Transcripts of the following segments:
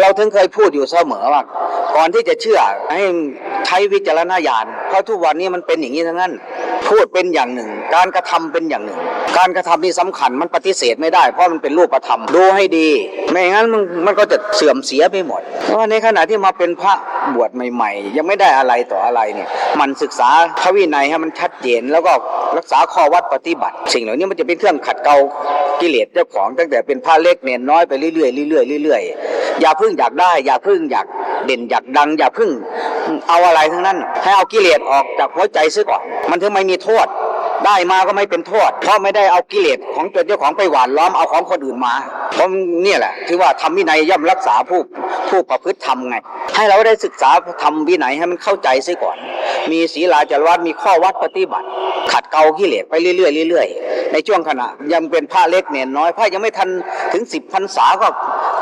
เราถึงเคยพูดอยู่เสมอว่าก่อนที่จะเชื่อให้ใช้วิจารณญาณเพราะทุกวันนี้มันเป็นอย่างนี้ทั้งนั้น พูดเป็นอย่างหนึ่ง การกระทำเป็นอย่างหนึ่ง การกระทำนี่สำคัญมันปฏิเสธไม่ได้เพราะมันเป็นรูปธรรมดูให้ดีไม่งั้นมันมันก็จะเสื่อมเสียไปหมด เพราะว่าในขณะที่มาเป็นพระบวชใหม่ๆ ยังไม่ได้อะไรต่ออะไรเนี่ยมันศึกษาพระวินัยให้มันชัดเจนแล้วก็รักษาข้อวัดปฏิบัติ สิ่งเหล่านี้มันจะเป็นเครื่องขัดเกลากิเลสเจ้าของตั้งแต่เป็นพระเล็กเนียนน้อยไปเรื่อยๆเรื่อยๆเรื่อยๆอย่าพึ่งอยากได้ อย่าพึ่งอยากเด่นอยากดัง อย่าพึ่งเอาอะไรทั้งนั้น ให้เอากิเลสออกจากหัวใจซะก่อนมันถึงไม่มีโทษ ได้มาก็ไม่เป็นโทษ เพราะไม่ได้เอากิเลสของตัวเจ้าของไปหวานล้อมเอาของคนอื่นมาเพราะเนี่ยแหละคือว่าทำวินัยย่อมรักษาผู้ผู้ประพฤติธรรมไง ให้เราได้ศึกษาทำวินัยให้มันเข้าใจซะก่อน มีศีลาจารวัดมีข้อวัดปฏิบัติ ขัดเกลากิเลสไปเรื่อยๆเรื่อยๆ ในช่วงขณะ ยังเป็นพระเล็กเนนน้อยพระยังไม่ทันถึงสิบพรรษาก็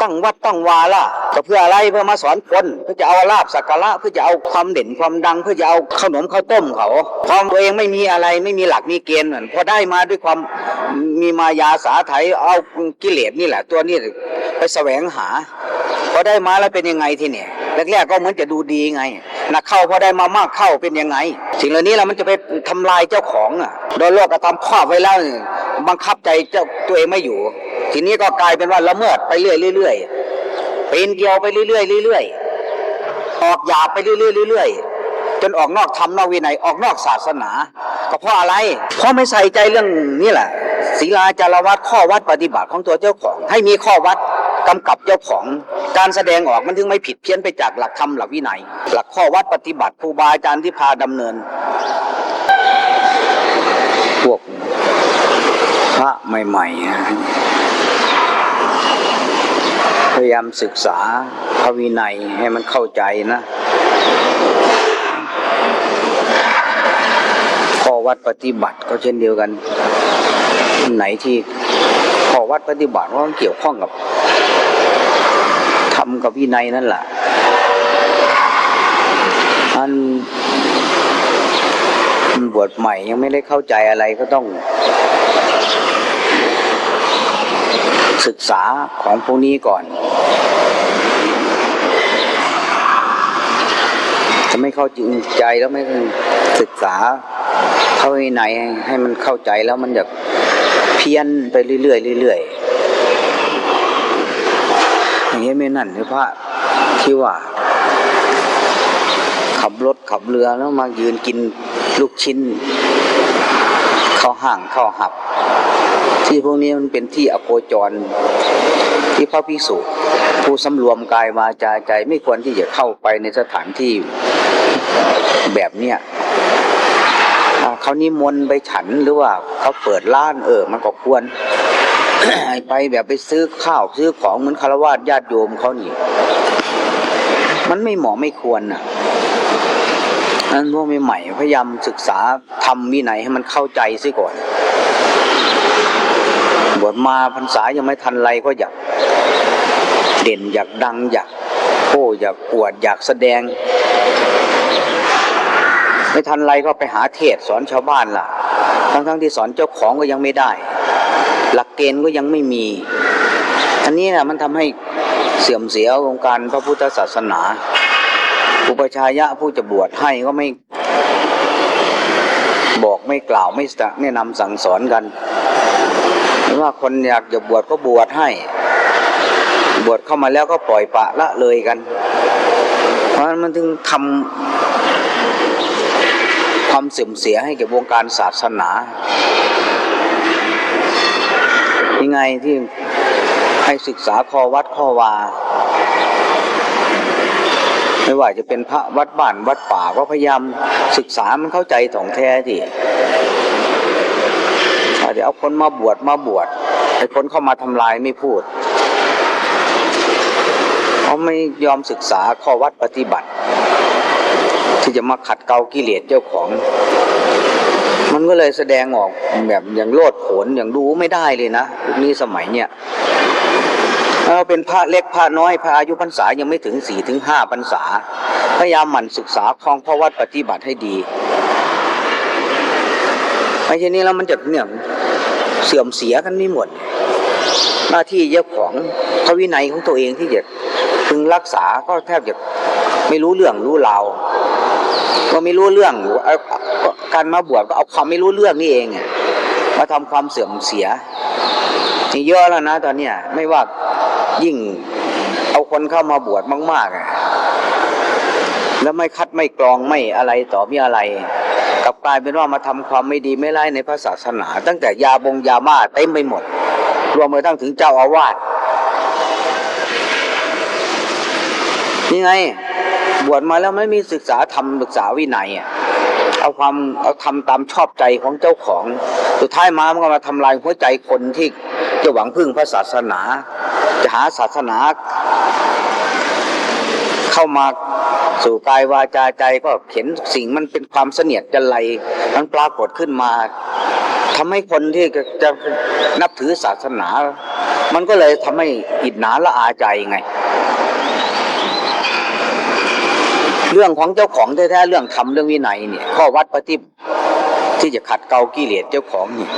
ตั้งวัดตั้งวาละก็เพื่ออะไรเพื่อมาสอนคนเพื่อจะเอาลาบสักการะเพื่อจะเอาความเด่นความดัง เพื่อจะเอาขนมข้าวต้มเขาพอตัวเองไม่มีอะไรไม่มีหลักมีเกณฑ์เหมือนพอได้มาด้วยความมีมายาสาไถเอากิเลสนี่แหละ ตัวนี้ไปแสวงหา อได้มาแล้วเป็นยังไงทีเนี่ยแรกๆก็เหมือนจะดูดีไงหนักเข้าพอได้มามากเข้าเป็นยังไง สิ่งเหล่านี้แหละมันจะไปทำลายเจ้าของอะโดยโลกกระทำครอบไว้แล้วบังคับใจเจ้าตัวเองไม่อยู่ ทีนี้ก็กลายเป็นว่าละเมิดไปเรื่อยๆเรื่อยๆปีนเกลียวไปเรื่อยๆเรื่อยๆออกหยาบไปเรื่อยๆเรื่อยๆจนออกนอกธรรมนอกวินัยออกนอกศาสนาก็เพราะอะไร เพราะไม่ใส่ใจเรื่องนี่แหละศีลาจารวัดข้อวัดปฏิบัติของตัวเจ้าของ ให้มีข้อวัด กำกับเจ้าของ การแสดงออกมันถึงไม่ผิดเพี้ยนไปจากหลักธรรมหลักวินัย หลักข้อวัดปฏิบัติครูบาอาจารย์ที่พาดำเนินพวกพระใหม่ๆ พยายามศึกษาพระวินัยให้มันเข้าใจนะข้อวัดปฏิบัติก็เช่นเดียวกัน ไหนที่ อวัดปฏิบัติว่ามันเกี่ยวข้องกับทำกับวินัยนั่นแหละอันมันบวชใหม่ยังไม่ได้เข้าใจอะไรก็ต้อง ศึกษาของพวกนี้ก่อน จะไม่เข้าจริงใจแล้วไม่ศึกษาเข้าวินัยให้มันเข้าใจแล้วมันจะ เพี้ยนไปเรื่อยๆเรื่อยๆอย่างนี้ไม่นั่นหรือพระที่ว่า ขับรถขับเรือแล้วมายืนกินลูกชิ้นเข้าห้างเข้าหับ ที่พวกนี้มันเป็นที่อโคจรที่พระภิกษุผู้สำรวมกายวาจาใจไม่ควรที่จะเข้าไปในสถานที่แบบเนี้ย เขานิมนต์ไปฉันหรือว่าเขาเปิดร้านเออ มันก็ควรไปแบบไปซื้อข้าวซื้อของเหมือนคารวะญาติโยมเขานี่ มันไม่เหมาะไม่ควรน่ะนั้นพวกใหม่ๆพยายามศึกษาทำวินัยให้มันเข้าใจซิก่อนบวชมาพรรษายังไม่ทันไรก็อยากเด่นอยากดังอยากโอ้อยากอวดอยากแสดง ไม่ทันไรก็ไปหาเทศสอนชาวบ้านล่ะ ทั้งๆที่สอนเจ้าของก็ยังไม่ได้ หลักเกณฑ์ก็ยังไม่มี อันนี้นะมันทำให้เสื่อมเสียวงการพระพุทธศาสนา อุปชายะผู้จะบวชให้ก็ไม่บอกไม่กล่าวไม่แนะนำสั่งสอนกันหรือว่าคนอยากจะบวชก็บวชให้ บวชเข้ามาแล้วก็ปล่อยปะละเลยกัน เพราะฉะนั้นมันถึงทำ ความเสื่อมเสียให้แก่วงการศาสนา ยังไงที่ให้ศึกษาข้อวัดข้อวา ไม่ว่าจะเป็นพระวัดบ้านวัดป่าก็พยายามศึกษามันเข้าใจถ่องแท้ที่ถ้าเดี๋ยวเอาคนมาบวชมาบวชไอ้คนเข้ามาทำลายไม่พูดเขาไม่ยอมศึกษาข้อวัดปฏิบัติ ที่จะมาขัดเกลากิเลสเจ้าของ มันก็เลยแสดงออกแบบอย่างโลดโผนอย่างดูไม่ได้เลยนะยุคนี้สมัยเนี่ยเราเป็นพระเล็กพระน้อยพระอายุพรรษายังไม่ถึงสี่ถึงห้าพรรษา พยายามหมั่นศึกษาคลองข้อวัดปฏิบัติให้ดีไม่ใช่นี้แล้วมันจะเนี่ยเสื่อมเสียกันไม่หมด หน้าที่เจ้าของพระวินัยของตัวเองที่จะถึงรักษาก็แทบจะไม่รู้เรื่องรู้ราว ก็ไม่รู้เรื่องอการมาบวชก็เอาความไม่รู้เรื่องนี่เองมาทำความเสื่อมเสียนี่เยอะแล้วนะตอนเนี้ยไม่ว่ายิ่งเอาคนเข้ามาบวชมากๆอะแล้วไม่คัดไม่กรองไม่อะไรต่อมีอะไรกลับกลายเป็นว่ามาทำความไม่ดีไม่ร้ายในพระศาสนา ตั้งแต่ยาบงยามาเต็มไปหมด รวมไปทั้งถึงเจ้าอาวาสนี่ไง บวชมาแล้วไม่มีศึกษาธรรมศึกษาวินัยอะเอาความเอาทำตามชอบใจของเจ้าของ สุดท้ายมามันก็มาทำลายหัวใจคนที่จะหวังพึ่งพระศาสนา จะหาศาสนา เข้ามาสู่กายวาจาใจก็เห็นสิ่งมันเป็นความเสนียดจันไรมันปรากฏขึ้นมาทำให้คนที่จะนับถือศาสนา มันก็เลยทำให้อิจฉาละอาใจไง เรื่องของเจ้าของแท้ๆเรื่องทำเรื่องวินัยเนี่ยข้อวัดปฏิบที่จะขัดเกลากิเลสเจ้าของนี่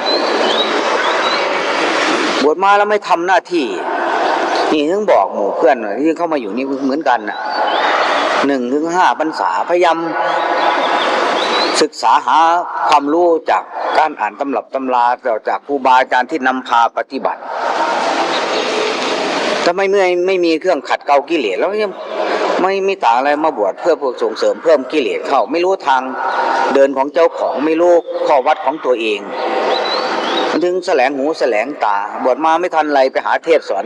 บวชมาแล้วไม่ทำหน้าที่ นี่ถึงบอกหมู่เพื่อนที่เข้ามาอยู่นี่เหมือนกันนะหนึ่งถึงห้าพรรษาพยายามศึกษาหาความรู้จากการอ่านตำรับตำราจากครูบาอาจารย์ที่นำพาปฏิบัติ ถ้าไม่ไม่ไม่มีเครื่องขัดเกลากิเลสแล้วยังไม่มีต่างอะไรมาบวชเพื่อพวกส่งเสริมเพิ่มกิเลสเข้าไม่รู้ทางเดินของเจ้าของไม่รู้ข้อวัดของตัวเองมันถึงแสลงหูแสลงตาบวชมาไม่ทันไรไปหาเทศสอน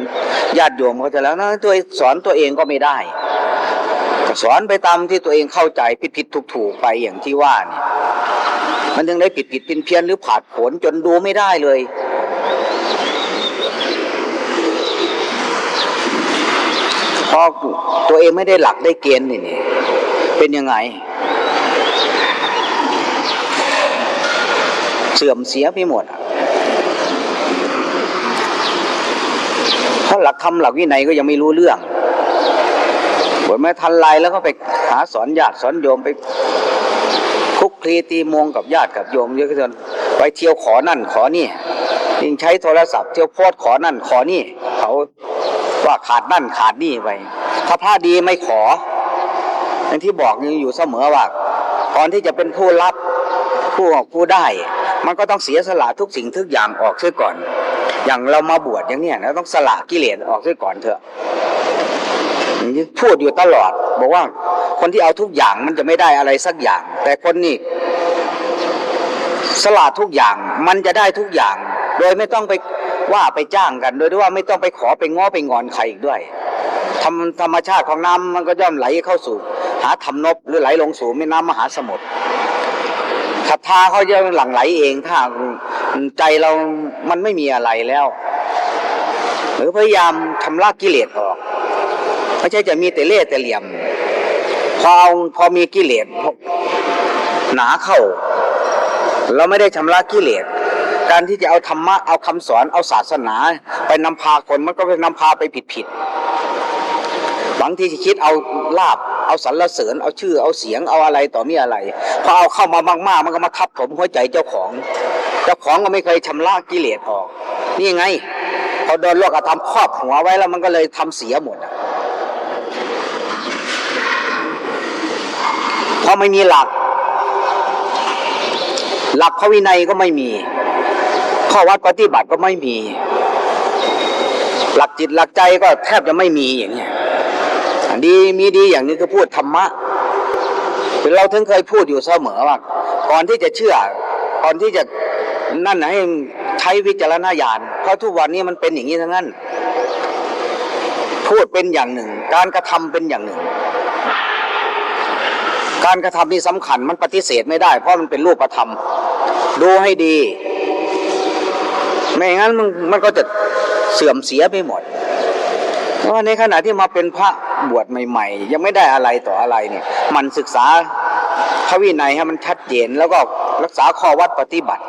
ญาติโยมเขาจะแล้วนะตัวสอนตัวเองก็ไม่ได้สอนไปตามที่ตัวเองเข้าใจผิดผิดถูกถูกไปอย่างที่ว่านี่มันถึงได้ผิดผิดเป็นเพี้ยนหรือผาดผลจนดูไม่ได้เลย พราะตัวเองไม่ได้หลักได้เกณฑ์นี่เป็นยังไง เสื่อมเสียไปหมดเพราะหลักธรรมหลักวินัยก็ยังไม่รู้เรื่องบทไม่ทันไรแล้วก็ไปหาสอนญาติสอนโยมไปคุกคลีตีมงกับญาติกับโยมเยอะจนไปเที่ยวขอนั่นขอนี่ยิ่งใช้โทรศัพท์เที่ยวโพสขอนั่นขอนี่เขา ว่าขาดนั่นขาดนี่ไปถ้าพระดีไม่ขออย่างที่บอกอยู่เสมอว่าก่อนที่จะเป็นผู้รับผู้ผู้ได้ มันก็ต้องเสียสละทุกสิ่งทุกอย่างออกเสียก่อน อย่างเรามาบวชอย่างเนี้ยนะต้องสละกิเลสออกเสียก่อนเถอะอย่างที่พูดอยู่ตลอด บอกว่าคนที่เอาทุกอย่างมันจะไม่ได้อะไรสักอย่าง แต่คนนี่สละทุกอย่างมันจะได้ทุกอย่าง โดยไม่ต้องไป ว่าไปจ้างกันโดยที่ว่าไม่ต้องไปขอไปง้อไปงอนใครอีกด้วยธรรมธรรมชาติของน้ำมันก็ย่อมไหลเข้าสู่ หาธรรมนบหรือไหลลงสู่แม่น้ำมหาสมุทรศรัทธาเขาจะหลั่งไหลเองถ้าใจเรามันไม่มีอะไรแล้ว หรือพยายามทำลากกิเลสออกไม่ใช่จะมีแต่เล่แต่เหลี่ยม พอเอาพอมีกิเลสหนาเข้า เราไม่ได้ชำระกิเลส การที่จะเอาธรรมะเอาคำสอนเอาศาสนา ไปนำพาคนมันก็ไปนำพาไปผิดผิดบางทีจะคิดเอาลาบเอาสรรเสริญเอาชื่อเอาเสียงเอาอะไรต่อมีอะไรพอเอาเข้ามามากๆ มันก็มาทับถมหัวใจเจ้าของ เจ้าของก็ไม่เคยชำระกิเลสออก นี่ไงพอโดนโลกธรรมครอบหัวไว้แล้วมันก็เลยทำเสียหมดเพราะไม่มีหลัก หลักพระวินัยก็ไม่มี ข้อวัดปฏิบัติก็ไม่มี หลักจิตหลักใจก็แทบจะไม่มีอย่างเงี้ยดีมีดีอย่างนี้คือพูดธรรมะเราถึงเคยพูดอยู่เสมอว่าก่อนที่จะเชื่อ ก่อนที่จะนั่นนะให้ใช้วิจารณญาณเพราะทุกวันนี้มันเป็นอย่างนี้ทั้งนั้น พูดเป็นอย่างหนึ่ง การกระทำเป็นอย่างหนึ่ง การกระทำนี่สำคัญมันปฏิเสธไม่ได้ เพราะมันเป็นรูปธรรม ดูให้ดี ไม่งั้นมันมันก็จะเสื่อมเสียไปหมดเพราะว่าในขณะที่มาเป็นพระบวชใหม่ ๆ ยังไม่ได้อะไรต่ออะไรเนี่ยมันศึกษาพระวินัยให้มันชัดเจนแล้วก็รักษาข้อวัดปฏิบัติ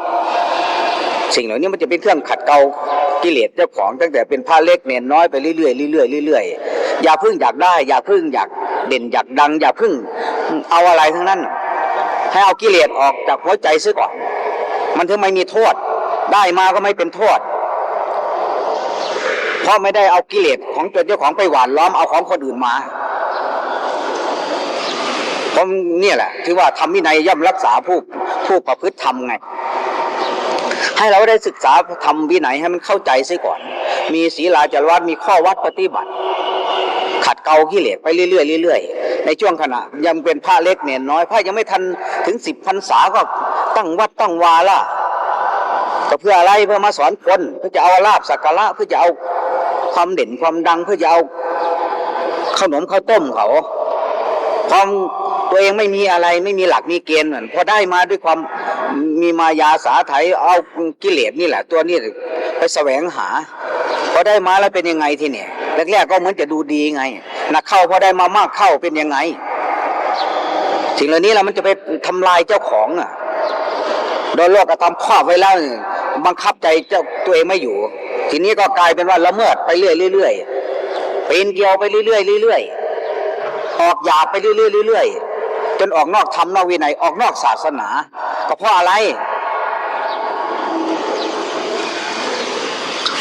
สิ่งเหล่านี้มันจะเป็นเครื่องขัดเกลากิเลสเจ้าของตั้งแต่เป็นพระเล็กเนนน้อยไปเรื่อยๆเรื่อยๆเรื่อยๆอย่าพึ่งอยากได้ อย่าพึ่งอยากเด่นอยากดัง อย่าพึ่งเอาอะไรทั้งนั้น ให้เอากิเลสออกจากหัวใจซะก่อน มันถึงไม่มีโทษ ได้มาก็ไม่เป็นโทษ เพราะไม่ได้เอากิเลสของตัวเจ้าของไปหวานล้อมเอาของคนอื่นมาเพราะเนี่ยแหละที่ว่าทำวินัยย่อมรักษาผู้ผู้ประพฤติธรรมไง ให้เราได้ศึกษาทำวินัยให้มันเข้าใจซะก่อน มีศีลาจารวัดมีข้อวัดปฏิบัติ ขัดเกลากิเลสไปเรื่อยๆเรื่อยๆในช่วงขณะ ยังเป็นพระเล็กเนนน้อยพระยังไม่ทันถึงสิบพรรษาก็ตั้งวัดตั้งวาละ ก็เพื่ออะไรเพื่อมาสอนคนเพื่อจะเอาลาบสักการะเพื่อจะเอาความเด่นความดังเพื่อจะเอาขนมข้าวต้มเขาความตัวเองไม่มีอะไรไม่มีหลักมีเกณฑ์เหมือนพอได้มาด้วยความมีมายาสาไถเอากิเลสนี่แหละ ตัวนี้ไปแสวงหา พอได้มาแล้วเป็นยังไงทีเนี่ยแรกๆก็เหมือนจะดูดีไงหนักเข้าพอได้มามากเข้าเป็นยังไงสิ่งเหล่านี้แหละมันจะไปทำลายเจ้าของอะโดยโลกกระทำครอบไว้แล้ว บังคับใจเจ้าตัวเองไม่อยู่ ทีนี้ก็กลายเป็นว่าละเมิดไปเรื่อยๆเรื่อยปีนเกลียวไปเรื่อยๆเรื่อยออกหยาบไปเรื่อยๆเรื่อยจนออกนอกธรรมนอกวินัยออกนอกศาสนา ก็เพราะอะไร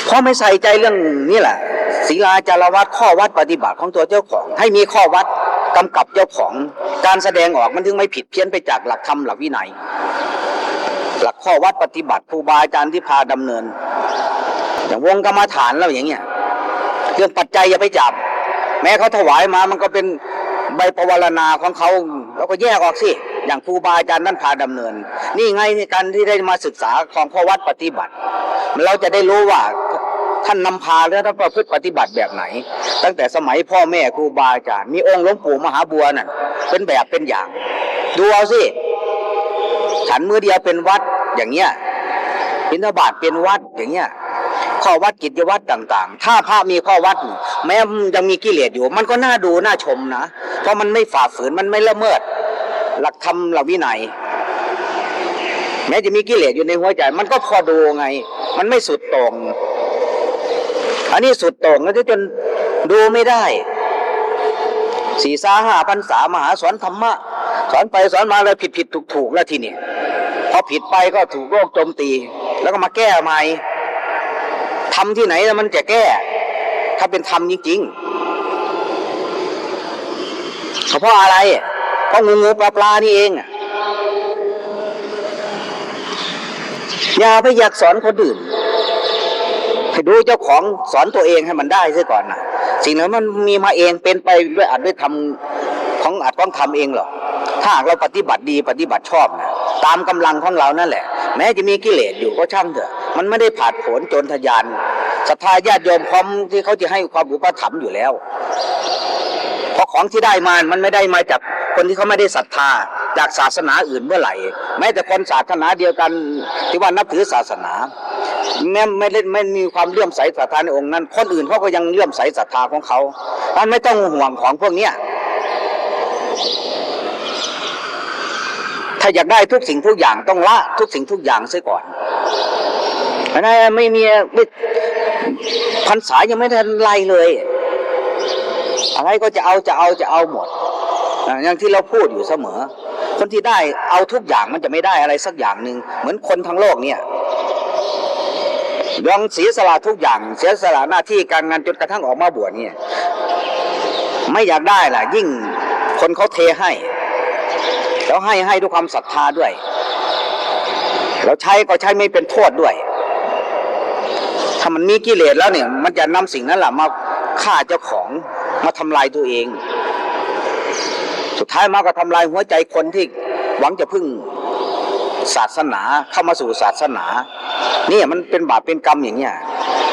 เพราะไม่ใส่ใจเรื่องนี่แหละศีลาจารวัดข้อวัดปฏิบัติของตัวเจ้าของ ให้มีข้อวัดกำกับเจ้าของ การแสดงออกมันถึงไม่ผิดเพี้ยนไปจากหลักธรรมหลักวินัย หลักข้อวัดปฏิบัติครูบาอาจารย์ที่พาดำเนิน อย่างวงกรรมฐานแล้วอย่างเงี้ยเรื่องปัจจัยอย่าไปจับ แม้เขาถวายมามันก็เป็นใบประวารณาของเขาเราก็แยกออกสิอย่างครูบาอาจารย์นั่นพาดำเนิน นี่ไงการที่ได้มาศึกษาของข้อวัดปฏิบัติ เราจะได้รู้ว่าท่านนำพาและท่านประพฤติปฏิบัติแบบไหน ตั้งแต่สมัยพ่อแม่ครูบาอาจารย์มีองค์หลวงปู่มหาบัวนั่นเป็นแบบเป็นอย่าง ดูเอาสิ ฉันมือเดียวเป็นวัดอย่างเงี้ยบิณฑบาตเป็นวัดอย่างเงี้ยข้อวัดกิจวัตรต่าง ๆ ถ้าพระมีข้อวัด แม้ยังมีกิเลสอยู่ มันก็น่าดูน่าชมนะ เพราะมันไม่ฝ่าฝืนมันไม่ละเมิด หลักธรรมหลักวินัย แม้จะมีกิเลสอยู่ในหัวใจ มันก็พอดูไง มันไม่สุดต่งอันนี้สุดต่งแล้วจนดูไม่ได้สี่สาห้าพันสามหาสอนธรรมะสอนไปสอนมาเลยผิดผิดถูกถูกแล้วทีนี้ พอผิดไปก็ถูกโรคโจมตี แล้วก็มาแก้ใหม่ทำที่ไหนแล้วมันจะแก้ ถ้าเป็นธรรมจริงๆเพราะอะไรเพราะงูงูปลาปลานี่เองอะอย่าไปอยากสอนคนอื่นให้ดูเจ้าของสอนตัวเองให้มันได้ซะก่อนนะสิ่งนั้นมันมีมาเองเป็นไปด้วยอัดด้วยทำ ของอัดต้องทำเองหรอกถ้าหากเราปฏิบัติดีปฏิบัติชอบนะตามกำลังของเรานั่นแหละ แม้จะมีกิเลสอยู่ก็ช่างเถอะ มันไม่ได้ผาดโผนจรทยานศรัทธาญาติโยมพร้อมที่เขาจะให้ความอุปถัมภ์อยู่แล้ว เพราะของที่ได้มา มันไม่ได้มาจากคนที่เขาไม่ได้ศรัทธาจากศาสนาอื่นเมื่อไหร่ แม้แต่คนศาสนาเดียวกันที่ว่านับถือศาสนา แม้ไม่ได้ไม่มีความเลื่อมใสศรัทธาในองค์นั้น คนอื่นเขาก็ยังเลื่อมใสศรัทธาของเขาท่านไม่ต้องห่วงของพวกเนี้ย ถ้าอยากได้ทุกสิ่งทุกอย่างต้องละทุกสิ่งทุกอย่างเสียก่อนอันนั้นไม่มีไม่พรรษายังไม่ทันไล่เลย อะไรก็จะเอาจะเอาจะเอาหมดอย่างที่เราพูดอยู่เสมอ คนที่ได้เอาทุกอย่างมันจะไม่ได้อะไรสักอย่างหนึ่งเหมือนคนทั้งโลกเนี่ยยอมเสียสละทุกอย่าง เสียสละหน้าที่การงานจนกระทั่งออกมาบวชเนี่ย ไม่อยากได้ล่ะ ยิ่งคนเขาเทให้ แล้วให้ให้ด้วยความศรัทธาด้วย แล้วใช้ก็ใช้ไม่เป็นโทษด้วย ถ้ามันมีกิเลสแล้วเนี่ย มันจะนำสิ่งนั้นแหละมาฆ่าเจ้าของมาทำลายตัวเอง สุดท้ายมาก็ทำลายหัวใจคนที่หวังจะพึ่งศาสนาเข้ามาสู่ศาสนานี่มันเป็นบาปเป็นกรรมอย่างเงี้ย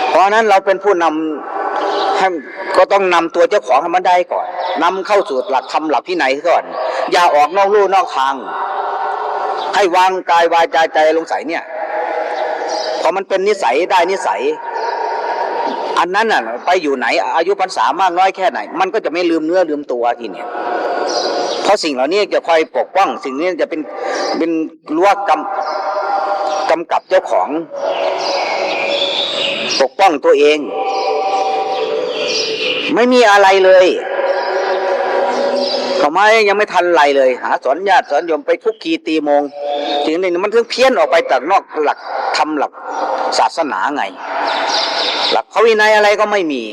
เพราะนั้นเราเป็นผู้นำให้ก็ต้องนำตัวเจ้าของให้มันได้ก่อนนำเข้าสู่หลักธรรมหลักพินัยก่อน อย่าออกนอกลู่นอกทาง ให้วางกายวายใจใจลงใส่เนี่ยพอมันเป็นนิสัยได้นิสัย อันนั้นน่ะ ไปอยู่ไหน อายุพรรษามากน้อยแค่ไหน มันก็จะไม่ลืมเนื้อลืมตัวทีเนี่ยเพราะสิ่งเหล่านี้จะคอยปกป้อง สิ่งนี้จะเป็นเป็นรั้วกำกำกับเจ้าของ ปกป้องตัวเอง ไม่มีอะไรเลย ทำไมยังไม่ทันไรเลย หาสอนญาติสอนโยมไปคุกคีตีมงถึงนี่มันถึงเพี้ยนออกไปจากนอกหลักทำหลักศาสนาไง หลักพระวินัยอะไรก็ไม่มี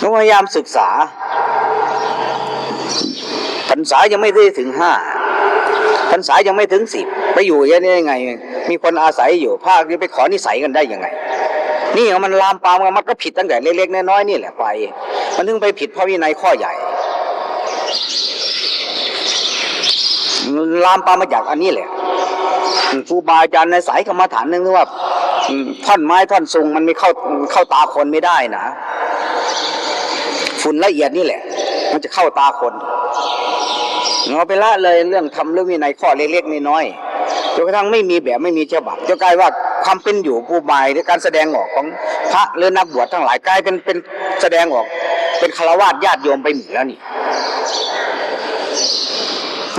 พยายามศึกษาพรรษายังไม่ได้ถึงห้าพรรษายังไม่ถึงสิบไปอยู่ยังนี้ยังไง มีคนอาศัยอยู่ภาคนี้ไปขอนิสัยกันได้ยังไง นี่มันลามปามกันมันก็ผิดตั้งแต่เล็กๆน้อยๆนี่แหละไป มันถึงไปผิดพระวินัยข้อใหญ่ ลามปามมาจากอันนี้แหละครูบาอาจารย์ในสายกรรมฐานนึงว่าท่อนไม้ท่อนทรงมันไม่เข้าเข้าตาคนไม่ได้นะฝุ่นละเอียดนี่แหละ มันจะเข้าตาคนเราไปละเลยเรื่องทำเรื่องวินัยข้อเล็กๆน้อยๆจนกระทั่งไม่มีแบบไม่มีฉบับจะกลายว่า ความเป็นอยู่ผู้หมายหรือการแสดงออกของพระหรือนักบวชทั้งหลายกลายเป็นเป็นแสดงออก เป็นคารวะญาติโยมไปหมดแล้วนี่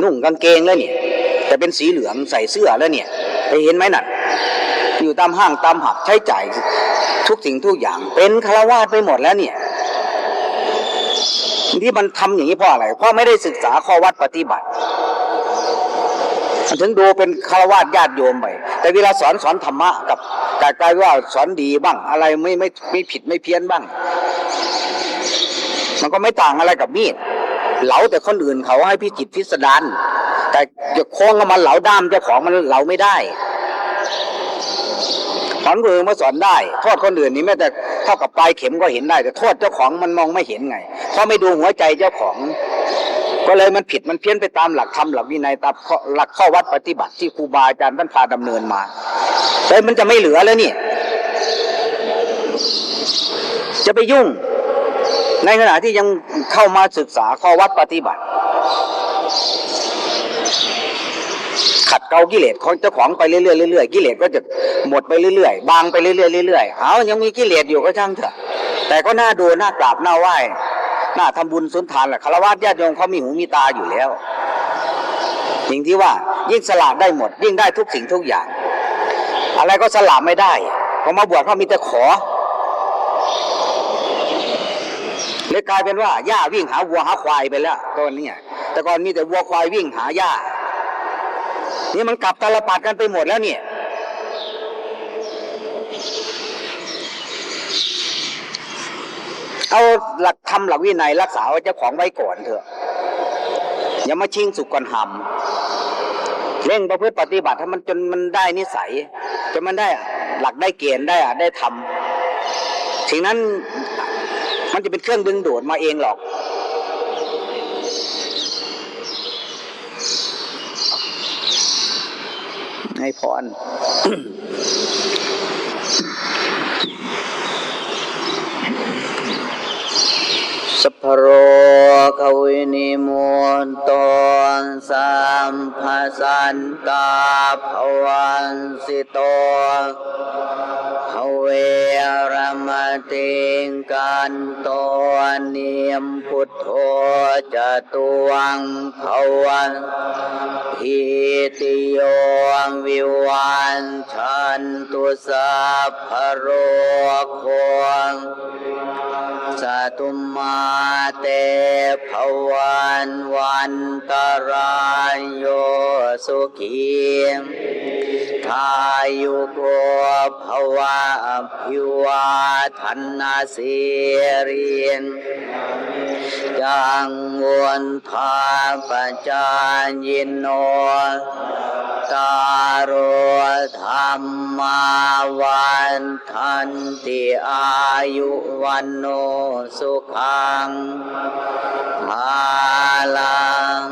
นุ่งกางเกงแล้วเนี่ยแต่เป็นสีเหลืองใส่เสื้อแล้วเนี่ย ไปเห็นไหมนั่นอยู่ตามห้างตามหับใช้จ่ายทุกสิ่งทุกอย่างเป็นคารวาสไปหมดแล้วเนี่ยที่มันทำอย่างนี้เพราะอะไรเพราะไม่ได้ศึกษาข้อวัดปฏิบัติ ถึงดูเป็นคารวาสญาติโยมไปแต่เวลาสอนสอนธรรมะกับกลายกลายว่าสอนดีบ้าง อะไรไม่ไม่ไม่ผิดไม่เพี้ยนบ้าง มันก็ไม่ต่างอะไรกับมีดเหลาแต่คนอื่นเขาให้พิจิตพิสดารแต่จะโค้งมันเหลาด้ามเจ้าของมันเหลาไม่ได้สอนคนอื่นมาสอนได้ โทษคนอื่นนี่แม้แต่เท่ากับปลายเข็มก็เห็นได้ แต่โทษเจ้าของมันมองไม่เห็นไงเพราะไม่ดูหัวใจเจ้าของ ก็เลยมันผิดมันเพี้ยนไปตามหลักธรรมหลักวินัยตามหลักข้อวัดปฏิบัติที่ครูบาอาจารย์ท่านพาดำเนินมาแต่มันจะไม่เหลือแล้วนี่จะไปยุ่ง ในขณะที่ยังเข้ามาศึกษาข้อวัดปฏิบัติ ขัดเกลากิเลสของเจ้าของไปเรื่อยๆเรื่อยๆกิเลสก็จะหมดไปเรื่อยๆบางไปเรื่อยๆเรื่อยๆเอายังมีกิเลสอยู่ก็ช่างเถอะ แต่ก็น่าดูน่ากราบน่าไหว้ น่าทำบุญสุนทานแหละคารวะญาติโยมเขามีหูมีตาอยู่แล้วสิ่งที่ว่ายิ่งสละได้หมด ยิ่งได้ทุกสิ่งทุกอย่าง อะไรก็สละไม่ได้พอมาบวชเขามีแต่ขอเลยกลายเป็นว่าหญ้าวิ่งหาวัวหาควายไปแล้วตอนนี้แต่ก่อนมีแต่วัวควายวิ่งหาหญ้านี่มันกลับตาลปัดกันไปหมดแล้วเนี่ย เอาหลักธรรมหลักวินัยรักษาไว้เจ้าของไว้ก่อนเถอะ อย่ามาชิงสุกก่อนหำเร่งประพฤติปฏิบัติให้มันจนมันได้นิสัยจนมันได้หลักได้เกณฑ์ได้อะได้ทำสิ่งนั้นมันจะเป็นเครื่องดึงดูดมาเองหรอก ให้พร ภวันสิโตเวรมติงกันโตเนียมพุทโธจะตุวังภวันอิติโยวิวันชันตุสัพพโรโค สตุมาเตภวันวันตรายโยสุขีทายุโกภวะภิวาทันนาสีรินจังวนทาปจายโนตารโรธรรมาวันทันติอายุวันโนสุขังภาลัง